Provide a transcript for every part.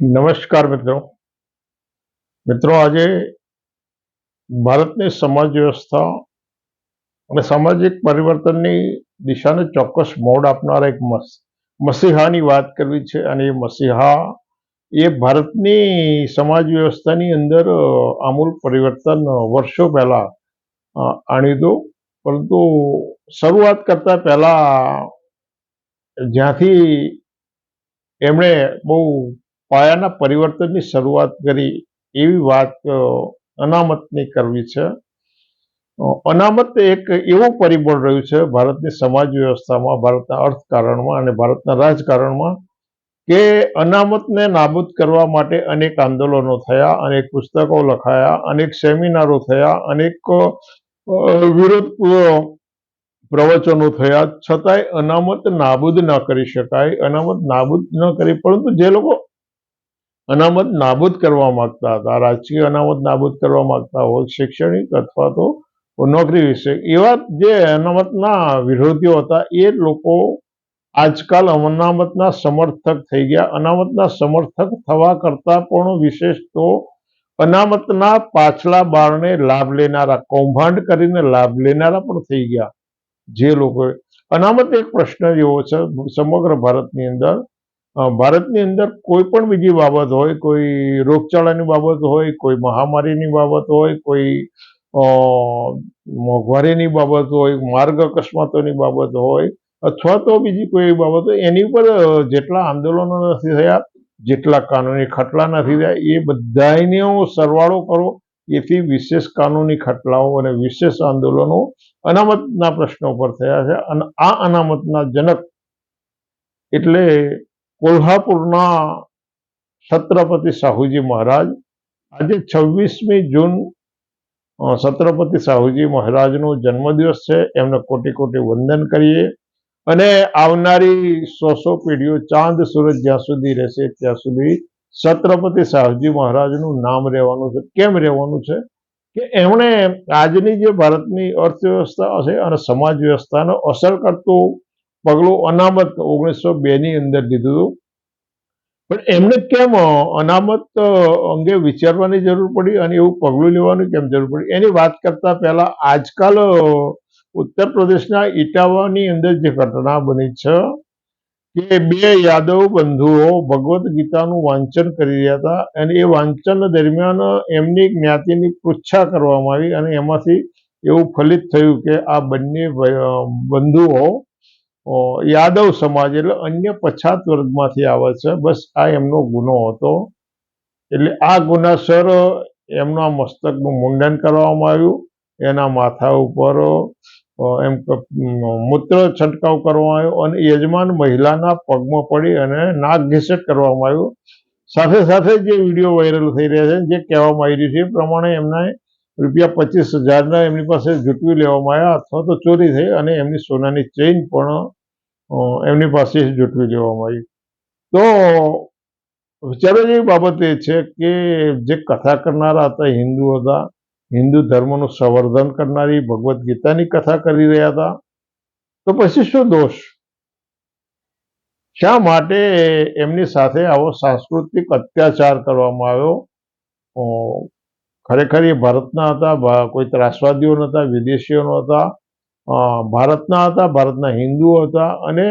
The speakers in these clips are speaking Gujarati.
નમસ્કાર મિત્રો. મિત્રો, આજે ભારતની સમાજ વ્યવસ્થા અને સામાજિક પરિવર્તનની દિશાને ચોક્કસ મોડ આપનાર એક મસ- મસીહાની વાત કરવી છે અને એ મસીહા એ ભારતની સમાજ વ્યવસ્થાની અંદર આમૂલ પરિવર્તન વર્ષો પહેલા આણી દો પરંતુ શરૂઆત કરતા પહેલા જ્યાંથી એમણે બહુ પાયાના પરિવર્તનની શરૂઆત કરી એવી વાત અનામતની કરવી છે. અનામત એક એવું પરિબળ રહ્યું છે ભારતની સમાજ વ્યવસ્થામાં, ભારતના અર્થકારણમાં અને ભારતના રાજકારણમાં કે અનામતને નાબૂદ કરવા માટે અનેક આંદોલનો થયા, અનેક પુસ્તકો લખાયા, અનેક સેમિનારો થયા, અનેક વિરોધ પ્રવચનો થયા. છતાંય અનામત નાબૂદ ન કરી શકાય, અનામત નાબૂદ ન કરી, પરંતુ જે લોકો અનામત નાબૂદ કરવા માંગતા હતા. રાજકીય અનામત નાબૂદ કરવા માંગતા હોય શૈક્ષણિક અથવા તો નોકરી વિશે. એવા જે અનામતના વિરોધીઓ હતા, એ લોકો આજકાલ અનામતના સમર્થક થઈ ગયા. અનામતના સમર્થક થવા કરતા પણ વિશેષ તો અનામતના પાછલા બાળને લાભ લેનારા, કૌભાંડ કરીને લાભ લેનારા પણ થઈ ગયા. જે લોકો અનામત એક પ્રશ્ન જેવો છે, સમગ્ર ભારતની અંદર ભારતની અંદર કોઈ પણ બીજી બાબત હોય, કોઈ રોગચાળાની બાબત હોય, કોઈ મહામારીની બાબત હોય, કોઈ મોંઘવારીની બાબત હોય, માર્ગ અકસ્માતોની બાબત હોય, અથવા તો બીજી કોઈ બાબત હોય, એની ઉપર જેટલા આંદોલનો નથી થયા, જેટલા કાનૂની ખટલા નથી થયા, એ બધાયનો સરવાળો કરો, એથી વિશેષ કાનૂની ખટલાઓ અને વિશેષ આંદોલનો અનામતના પ્રશ્નો પર થયા છે, અને આ અનામતના જનક એટલે કોલ્હાપુરના છત્રપતિ સાહુજી મહારાજ. આજે છવ્વીસમી જૂન છત્રપતિ સાહુજી મહારાજનો જન્મદિવસ છે. એમને કોટી કોટી વંદન કરીએ. અને આવનારી સો સો પેઢીઓ ચાંદ સૂરજ જ્યાં સુધી રહેશે ત્યાં સુધી છત્રપતિ સાહુજી મહારાજનું નામ રહેવાનું છે. કેમ રહેવાનું છે? કે એમણે આજની જે ભારતની અર્થવ્યવસ્થા છે અને સમાજ વ્યવસ્થાનો અસર કરતું પગલું અનામત ઓગણીસો બે ની અંદર લીધું પણ એમને કેમ અનામત અંગે વિચારવાની જરૂર પડી અને એવું પગલું લેવાની કેમ જરૂર પડી? એની વાત કરતા પહેલા આજકાલ ઉત્તર પ્રદેશના ઇટાવાની અંદર જે ઘટના બની છે કે બે યાદવ બંધુઓ ભગવદ્ ગીતાનું વાંચન કરી રહ્યા હતા અને એ વાંચન દરમિયાન એમની જ્ઞાતિની પૃચ્છા કરવામાં આવી અને એમાંથી એવું ફલિત થયું કે આ બંને બંધુઓ યાદવ સમાજ એટલે અન્ય પછાત વર્ગમાંથી આવે છે. બસ આ એમનો ગુનો હતો. એટલે આ ગુનાસર એમના મસ્તકનું મુંડન કરવામાં આવ્યું. એના માથા ઉપર એમ મૂત્ર છંટકાવ કરવામાં આવ્યો અને યજમાન મહિલાના પગમાં પડી અને નાક ઘેસટ કરવામાં આવ્યું. સાથે સાથે જે વીડિયો વાયરલ થઈ રહ્યા છે, જે કહેવામાં આવી રહ્યું છે, એ પ્રમાણે એમને રૂપિયા પચીસ હજારના એમની પાસે જૂટવી લેવામાં આવ્યા અથવા તો ચોરી થઈ અને એમની સોનાની ચેઇન પણ એમની પાસે જૂટવી લેવામાં આવી. તો વિચારવા જેવી બાબત એ છે કે જે કથા કરનારા હતા, હિન્દુ હતા, હિન્દુ ધર્મનું સંવર્ધન કરનારી ભગવદ્ ગીતાની કથા કરી રહ્યા હતા. તો પછી શું દોષ? શા માટે એમની સાથે આવો સાંસ્કૃતિક અત્યાચાર કરવામાં આવ્યો? ખરેખર એ ભારતના હતા કોઈ ત્રાસવાદીઓ નહોતા, વિદેશીઓ નહોતા ભારતના હતા, ભારતના હિન્દુઓ હતા અને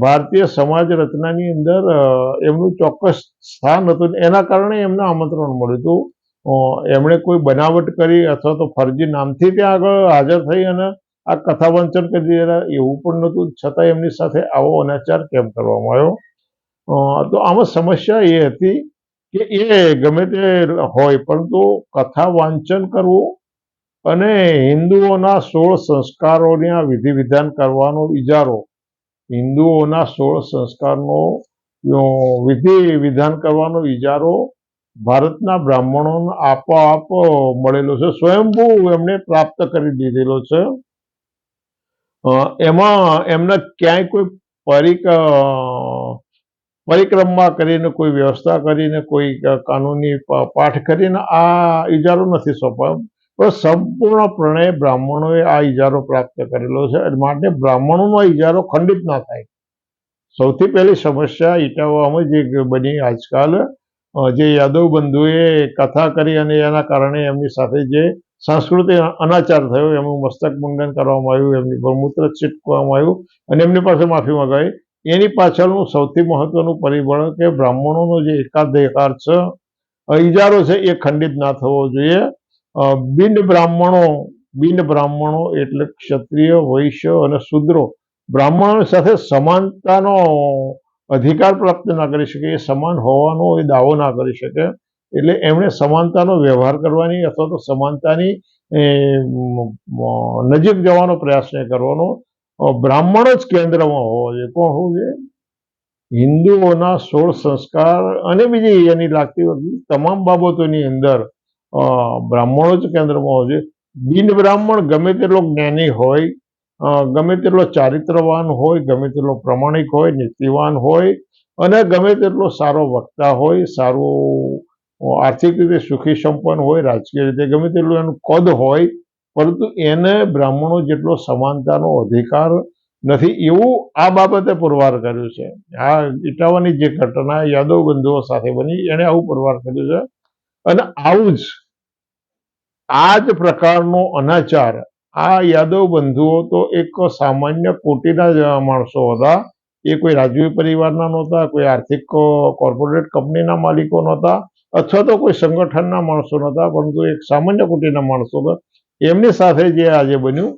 ભારતીય સમાજ રચનાની અંદર એમનું ચોક્કસ સ્થાન હતું એના કારણે એમને આમંત્રણ મળ્યું હતું. એમણે કોઈ બનાવટ કરી અથવા તો ફરજી નામથી ત્યાં આગળ હાજર થઈ અને આ કથા વાંચન કરી એવું પણ નહોતું. છતાં એમની સાથે આવો અનાચાર કેમ કરવામાં આવ્યો? તો આમાં સમસ્યા એ હતી કે એ ગમે તે હોય, પરંતુ કથા વાંચન કરવું અને હિન્દુઓના સોળ સંસ્કારોના વિધિ વિધાન કરવાનો ઇજારો હિન્દુઓના સોળ સંસ્કારનો વિધિ વિધાન કરવાનો ઇજારો ભારતના બ્રાહ્મણોને આપોઆપ મળેલો છે. સ્વયંભૂ એમને પ્રાપ્ત કરી દીધેલો છે. એમાં એમને ક્યાંય કોઈ પરિક પરિક્રમા કરીને, કોઈ વ્યવસ્થા કરીને, કોઈ કાનૂની પાઠ કરીને આ ઇજારો નથી સોંપાયો. પણ સંપૂર્ણપણે બ્રાહ્મણોએ આ ઇજારો પ્રાપ્ત કરેલો છે. માટે બ્રાહ્મણોનો ઇજારો ખંડિત ના થાય. સૌથી પહેલી સમસ્યા ઇટાવામાં જે બની આજકાલ જે યાદવ બંધુએ કથા કરી અને એના કારણે એમની સાથે જે સાંસ્કૃતિક અનાચાર થયો, એમનું મસ્તક મુંડન કરવામાં આવ્યું, એમની પર મૂત્ર છીટકવામાં આવ્યું અને એમની પાસે માફી મંગાવી એની પાછળનું સૌથી મહત્વનું પરિબળ કે બ્રાહ્મણોનો જે એકાધિકાર છે ઇજારો છે એ ખંડિત ના થવો જોઈએ. બિન બ્રાહ્મણો બિન બ્રાહ્મણો એટલે ક્ષત્રિય, વૈશ્ય અને શુદ્રો, બ્રાહ્મણો સાથે સમાનતાનો અધિકાર પ્રાપ્ત ના કરી શકે, એ સમાન હોવાનો એ દાવો ના કરી શકે. એટલે એમણે સમાનતાનો વ્યવહાર કરવાની અથવા તો સમાનતાની નજીક જવાનો પ્રયાસ નહીં કરવાનો. બ્રાહ્મણો જ કેન્દ્રમાં હોવો જોઈએ. કોણ હોવું જોઈએ? હિન્દુઓના સોળ સંસ્કાર અને બીજી એની લાગતી વખતે તમામ બાબતોની અંદર બ્રાહ્મણો જ કેન્દ્રમાં હોવો જોઈએ. બિન બ્રાહ્મણ ગમે તેટલો જ્ઞાની હોય ગમે તેટલો ચારિત્રવાન હોય, ગમે તેટલો પ્રમાણિક હોય, નીતિવાન હોય, અને ગમે તેટલો સારો વક્તા હોય, સારું આર્થિક રીતે સુખી સંપન્ન હોય, રાજકીય રીતે ગમે તેટલું એનું કદ હોય પરંતુ એને બ્રાહ્મણો જેટલો સમાનતાનો અધિકાર નથી, એવું આ બાબતે પુરવાર કર્યું છે. આ ઇટાવાની જે ઘટના, યાદવ બંધુઓ સાથે બની, એણે આવું પુરવાર કર્યું છે. અને આવું જ, આ જ પ્રકારનો અનાચાર, આ યાદવ બંધુઓ તો એક સામાન્ય કોટીના જેવા માણસો હતા. એ કોઈ રાજવી પરિવારના નહોતા, કોઈ આર્થિક કોર્પોરેટ કંપનીના માલિકો નહોતા, અથવા તો કોઈ સંગઠનના માણસો નહોતા, પરંતુ એક સામાન્ય કોટીના માણસો હતા. એમની સાથે જે આજે બન્યું,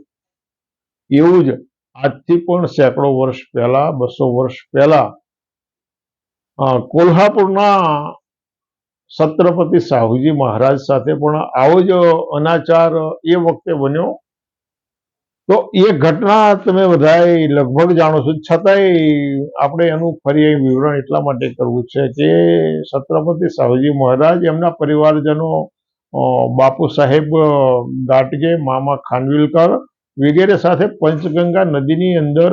એવું જ આજથી પણ સેંકડો વર્ષ પહેલા, બસો વર્ષ પહેલા કોલ્હાપુરના છત્રપતિ સાહુજી મહારાજ સાથે પણ આવો જ અનાચાર એ વખતે બન્યો. તો એ ઘટના તમે બધાએ લગભગ જાણો છો. છતાંય આપણે એનું ફરી વિવરણ એટલા માટે કરવું છે કે છત્રપતિ સાહુજી મહારાજ એમના પરિવારજનો બાપુ સાહેબ ગાટગે મામા ખાનવિલકર વગેરે સાથે પંચગંગા નદીની અંદર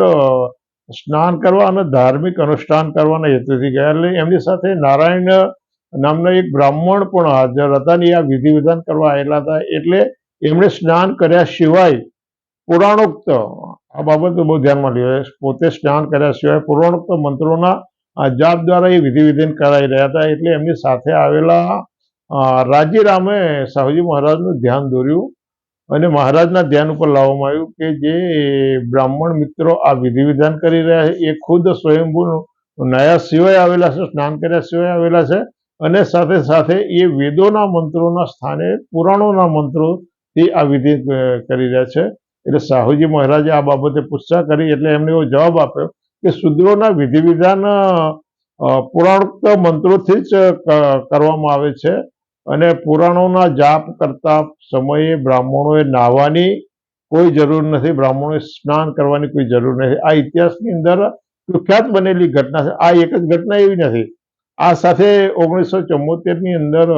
સ્નાન કરવા અને ધાર્મિક અનુષ્ઠાન કરવાના હેતુથી ગયા. એટલે એમની સાથે નારાયણ નામના એક બ્રાહ્મણ પણ હાજર હતા ને આ વિધિ વિધાન કરવા આવેલા હતા. એટલે એમણે સ્નાન કર્યા સિવાય પુરાણોક્ત, આ બાબત બહુ ધ્યાનમાં લેવાય પોતે સ્નાન કર્યા સિવાય પુરાણોક્ત મંત્રોના જાપ દ્વારા એ વિધિ વિધાન કરાઈ રહ્યા હતા. એટલે એમની સાથે આવેલા રાજીરામે સાહુજી મહારાજનું ધ્યાન દોર્યું અને મહારાજના ધ્યાન ઉપર લાવવામાં આવ્યું કે જે બ્રાહ્મણ મિત્રો આ વિધિ વિધાન કરી રહ્યા છે, એ ખુદ સ્વયંભૂ નયા સિવાય આવેલા છે, સ્નાન કર્યા સિવાય આવેલા છે અને સાથે સાથે એ વેદોના મંત્રોના સ્થાને પુરાણોના મંત્રોથી આ વિધિ કરી રહ્યા છે. એટલે સાહુજી મહારાજે આ બાબતે પૂછા કરી એટલે એમને એવો જવાબ આપ્યો કે શુદ્રોના વિધિ વિધાન પુરાણ મંત્રોથી જ કરવામાં આવે છે. અને પુરાણોના જાપ કરતા સમયે બ્રાહ્મણોએ નાહવાની કોઈ જરૂર નથી, બ્રાહ્મણોએ સ્નાન કરવાની કોઈ જરૂર નથી. આ ઇતિહાસની અંદર કુખ્યાત બનેલી ઘટના છે. આ એક જ ઘટના એવી નથી. આ સાથે ઓગણીસો ચુમ્મોતેરની અંદર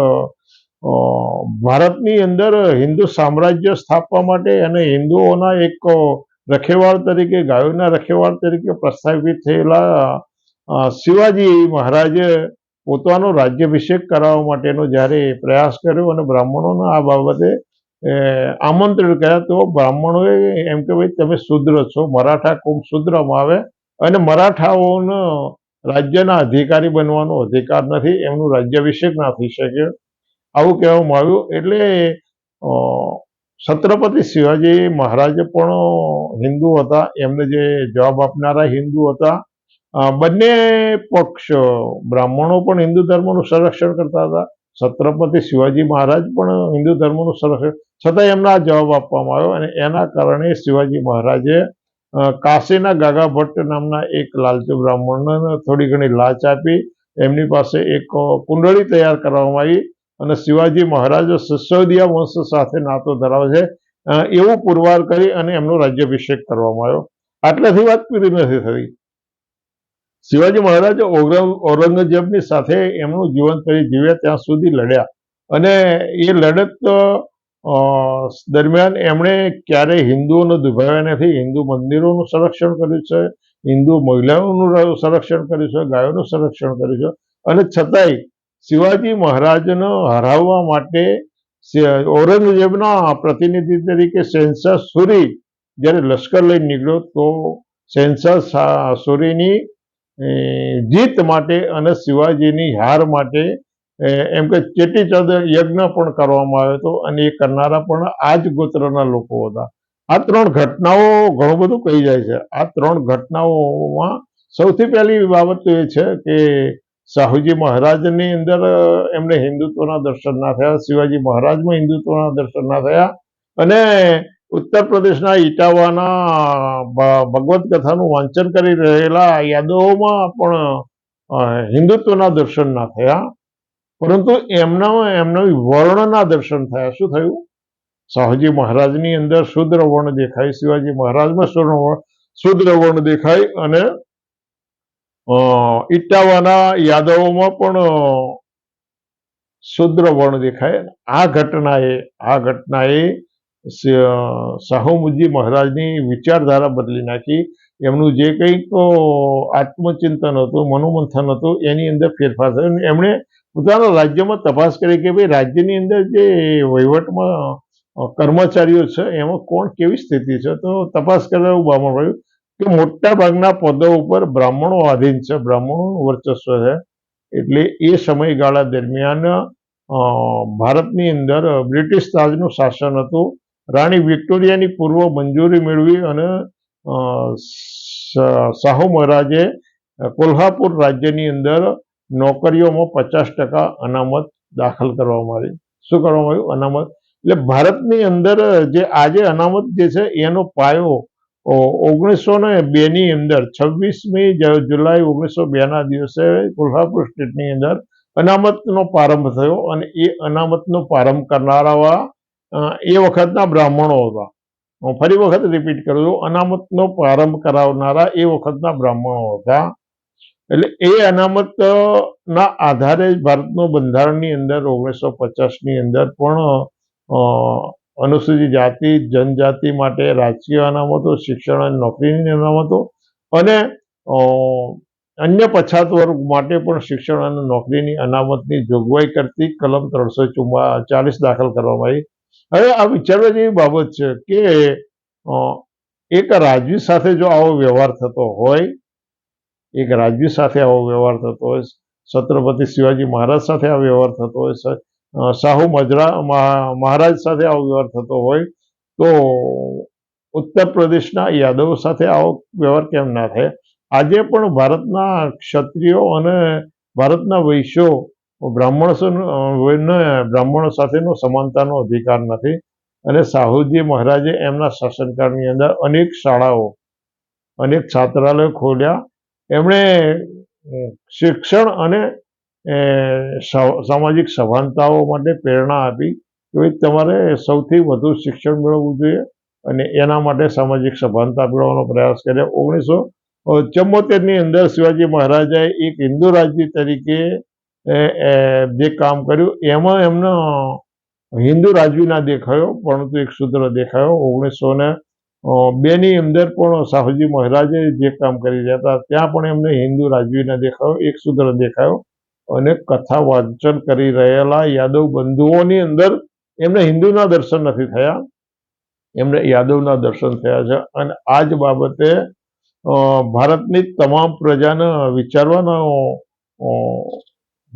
ભારતની અંદર હિન્દુ સામ્રાજ્ય સ્થાપવા માટે અને હિન્દુઓના એક રખેવાળ તરીકે, ગાયોના રખેવાળ તરીકે પ્રસ્થાપિત થયેલા શિવાજી મહારાજે પોતાનો રાજ્યાભિષેક કરાવવા માટેનો જ્યારે પ્રયાસ કર્યો અને બ્રાહ્મણોને આ બાબતે આમંત્રિત કર્યા, તો બ્રાહ્મણોએ એમ કે ભાઈ, તમે શુદ્ર છો, મરાઠા કુંભ શુદ્રમાં આવે અને મરાઠાઓનો રાજ્યના અધિકારી બનવાનો અધિકાર નથી, એમનું રાજ્યાભિષેક ના થઈ શકે. આવું કહેવામાં આવ્યું. એટલે છત્રપતિ શિવાજી મહારાજે પણ હિન્દુ હતા, એમને જે જવાબ આપનારા હિન્દુ હતા બંને પક્ષ, બ્રાહ્મણો પણ હિન્દુ ધર્મનું સંરક્ષણ કરતા હતા. છત્રપતિ શિવાજી મહારાજ પણ હિન્દુ ધર્મનું સંરક્ષણ છતાં એમના જવાબ આપવામાં આવ્યો અને એના કારણે શિવાજી મહારાજે કાશીના ગાગા ભટ્ટ નામના એક લાલચુ બ્રાહ્મણને થોડી ઘણી લાચ આપી. એમની પાસે એક કુંડળી તૈયાર કરવામાં આવી અને શિવાજી મહારાજ સિસોદિયા વંશ સાથે નાતો ધરાવે છે. એવું પુરવાર કરી અને એમનો રાજ્યાભિષેક કરવામાં આવ્યો. આટલાથી વાત પૂરી નથી થતી શિવાજી મહારાજ ઔરંગ- ઔરંગઝેબની સાથે એમનું જીવન કરી જીવ્યા ત્યાં સુધી લડ્યા. અને એ લડત દરમિયાન એમણે ક્યારેય હિન્દુઓને દુભાવ્યા નથી. હિન્દુ મંદિરોનું સંરક્ષણ કર્યું છે, હિન્દુ મહિલાઓનું સંરક્ષણ કર્યું છે, ગાયોનું સંરક્ષણ કર્યું છે. અને છતાંય શિવાજી મહારાજને હરાવવા માટે ઔરંગઝેબના પ્રતિનિધિ તરીકે શહેનશાહ સુરી જ્યારે લશ્કર લઈને નીકળ્યો, તો શહેનશાહ સુરીની જીત માટે અને શિવાજીની હાર માટે એમ કે ચેટીચંદ યજ્ઞ પણ કરવામાં આવ્યો હતો અને એ કરનારા પણ આ જ ગોત્રના લોકો હતા. આ ત્રણ ઘટનાઓ ઘણું બધું કહી જાય છે. આ ત્રણ ઘટનાઓમાં સૌથી પહેલી બાબત એ છે કે શાહુજી મહારાજની અંદર એમને હિન્દુત્વના દર્શન ના થયા. શિવાજી મહારાજમાં હિન્દુત્વના દર્શન ના થયા અને ઉત્તર પ્રદેશના ઇટાવાના ભગવત કથાનું વાંચન કરી રહેલા યાદવોમાં પણ હિન્દુત્વના દર્શન ના થયા. પરંતુ એમના એમના વર્ણના દર્શન થયા. શું થયું? શાહજી મહારાજની અંદર શુદ્ર વર્ણ દેખાય, શિવાજી મહારાજમાં સ્વર્ણ વર્ણ- શુદ્ર વર્ણ દેખાય અને ઇટાવાના યાદવોમાં પણ શુદ્ર વર્ણ દેખાય. આ ઘટનાએ આ ઘટનાએ સ- શાહુમુજી મહારાજની વિચારધારા બદલી નાખી. એમનું જે કંઈક આત્મચિંતન હતું, મનોમંથન હતું, એની અંદર ફેરફાર થયો. એમણે પોતાના રાજ્યમાં તપાસ કરી કે ભાઈ, રાજ્યની અંદર જે વહીવટમાં કર્મચારીઓ છે, એમાં કોણ કેવી સ્થિતિ છે? તો તપાસ કરવા એવું બામણ પડ્યું કે મોટા ભાગના પદો ઉપર બ્રાહ્મણો આધીન છે. બ્રાહ્મણોનું વર્ચસ્વ છે. એટલે એ સમયગાળા દરમિયાન ભારતની અંદર બ્રિટિશ રાજનું શાસન હતું. રાણી વિક્ટોરિયાની પૂર્વ મંજૂરી મેળવી અને શાહુ મહારાજે કોલ્હાપુર રાજ્યની અંદર નોકરીઓમાં પચાસ ટકા અનામત દાખલ કરવામાં આવી. શું કરવામાં આવ્યું? અનામત. એટલે ભારતની અંદર જે આજે અનામત જે છે એનો પાયો ઓગણીસો ને બેની અંદર, છવ્વીસમી જુલાઈ ઓગણીસો બેના દિવસે કોલ્હાપુર સ્ટેટની અંદર અનામતનો પ્રારંભ થયો અને એ અનામતનો પ્રારંભ કરનારા એ વખતના બ્રાહ્મણો હતા. હું ફરી વખત રિપીટ કરું છું, અનામતનો પ્રારંભ કરાવનારા એ વખતના બ્રાહ્મણો હતા. એટલે એ અનામત ના આધારે ભારતનું બંધારણની અંદર ઓગણીસો પચાસની અંદર પણ અનુસૂચિત જાતિ, જનજાતિ માટે રાજકીય અનામતો, શિક્ષણ અને નોકરીની અનામતો અને અન્ય પછાત વર્ગ માટે પણ શિક્ષણ અને નોકરીની અનામતની જોગવાઈ કરતી કલમ ત્રણસો ચાલીસ દાખલ કરવામાં આવી. હવે આ વિચારવા જેવી બાબત છે કે એક રાજવી સાથે જો આવો વ્યવહાર થતો હોય, એક રાજવી સાથે આવો વ્યવહાર થતો હોય, છત્રપતિ શિવાજી મહારાજ સાથે આ વ્યવહાર થતો હોય શાહુ મજરા, મહા- મહારાજ સાથે આવો વ્યવહાર થતો હોય, તો ઉત્તર પ્રદેશના યાદવો સાથે આવો વ્યવહાર કેમ ના થાય? આજે પણ ભારતના ક્ષત્રિયો અને ભારતના વૈશ્યો બ્રાહ્મણ બ્રાહ્મણો સાથેનો સમાનતાનો અધિકાર નથી. અને સાહુજી મહારાજે એમના શાસનકાળની અંદર અનેક શાળાઓ, અનેક છાત્રાલયો ખોલ્યા. એમણે શિક્ષણ અને સામાજિક સભાનતાઓ માટે પ્રેરણા આપી કે તમારે સૌથી વધુ શિક્ષણ મેળવવું જોઈએ અને એના માટે સામાજિક સભાનતા મેળવવાનો પ્રયાસ કર્યો. ઓગણીસો ચુમ્મોતેરની અંદર શિવાજી મહારાજાએ એક હિન્દુ રાજ્ય તરીકે જે કામ કર્યું. એમાં એમનો હિન્દુ રાજવી ના દેખાયો, પરંતુ એક સૂત્ર દેખાયો. ઓગણીસો ને બેની અંદર પણ શાહુજી મહારાજે જે કામ કરી રહ્યા હતા, ત્યાં પણ એમને હિન્દુ રાજવીના દેખાયો, એક સૂત્ર દેખાયો. અને કથા વાંચન કરી રહેલા યાદવ બંધુઓની અંદર એમને હિન્દુના દર્શન નથી થયા. એમને યાદવના દર્શન થયા છે. અને આ જ બાબતે ભારતની તમામ પ્રજાને વિચારવાનો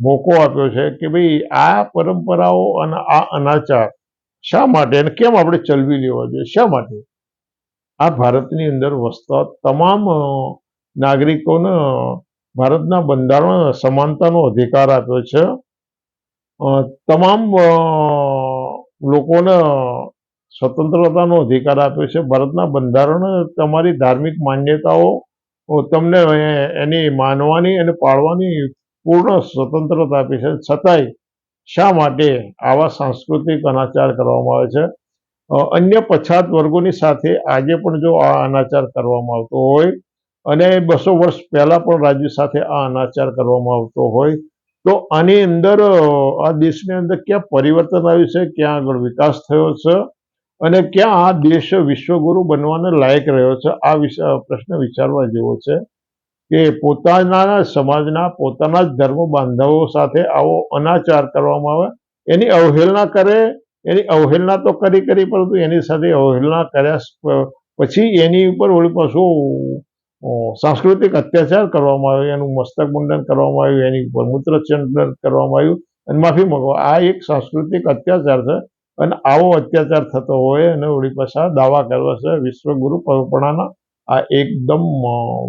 મોકો આપ્યો છે કે ભાઈ, આ પરંપરાઓ અને આ અનાચાર શા માટે અને કેમ આપણે ચલવી લેવા જોઈએ? શા માટે? આ ભારતની અંદર વસતા તમામ નાગરિકોને ભારતના બંધારણ સમાનતાનો અધિકાર આપ્યો છે. તમામ લોકોને સ્વતંત્રતાનો અધિકાર આપ્યો છે. ભારતના બંધારણ તમારી ધાર્મિક માન્યતાઓ તમને એની માનવાની અને પાળવાની પૂર્ણ સ્વતંત્રતા આપી છે. છતાંય શા માટે આવા સાંસ્કૃતિક અનાચાર કરવામાં આવે છે? અન્ય પછાત વર્ગોની સાથે આજે પણ જો આ અનાચાર કરવામાં આવતો હોય અને બસો વર્ષ પહેલાં પણ રાજ્ય સાથે આ અનાચાર કરવામાં આવતો હોય, તો આની અંદર આ દેશની અંદર ક્યાં પરિવર્તન આવ્યું છે? ક્યાં આગળ વિકાસ થયો છે? અને ક્યાં આ દેશ વિશ્વગુરુ બનવાને લાયક રહ્યો છે? આ વિશે પ્રશ્ન વિચારવા જેવો છે. કે પોતાના સમાજના પોતાના જ ધર્મ બાંધવો સાથે આવો અનાચાર કરવામાં આવે, એની અવહેલના કરે, એની અવહેલના તો કરી કરી, પરંતુ એની સાથે અવહેલના કર્યા પછી એની ઉપર વળી પાછું સાંસ્કૃતિક અત્યાચાર કરવામાં આવ્યો, એનું મસ્તક મુંડન કરવામાં આવ્યું, એની ઉપર મૂત્રચંદન કરવામાં આવ્યું, અને માફી માંગવા આ એક સાંસ્કૃતિક અત્યાચાર છે, અને આવો અત્યાચાર થતો હોય અને વળી પાછા દાવા કરવા છે વિશ્વગુરુ પરોપણાના આ એકદમ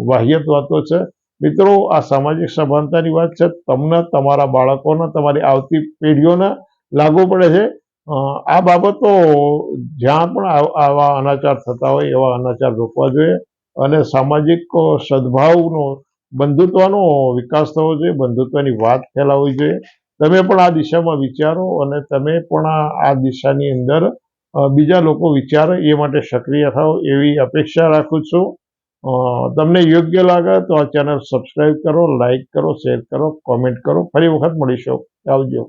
વાહ્યત વાતો છે. મિત્રો, આ સામાજિક સભાનતાની વાત છે. તમને, તમારા બાળકોને, તમારી આવતી પેઢીઓને લાગુ પડે છે. આ બાબતો જ્યાં પણ આવ- અનાચાર થતા હોય, એવા અનાચાર રોકવા જોઈએ અને સામાજિક સદભાવનો, બંધુત્વનો વિકાસ થવો જોઈએ, બંધુત્વની વાત ફેલાવવી જોઈએ. તમે પણ આ દિશામાં વિચારો અને તમે પણ આ દિશાની અંદર બીજા લોકો વિચારે એ માટે સક્રિય થાઓ એવી અપેક્ષા રાખું છું. તમને યોગ્ય લાગે તો આ ચેનલ સબસ્ક્રાઈબ કરો લાઈક કરો, શેર કરો, કોમેન્ટ કરો. ફરી વખત મળીશું. આવજો.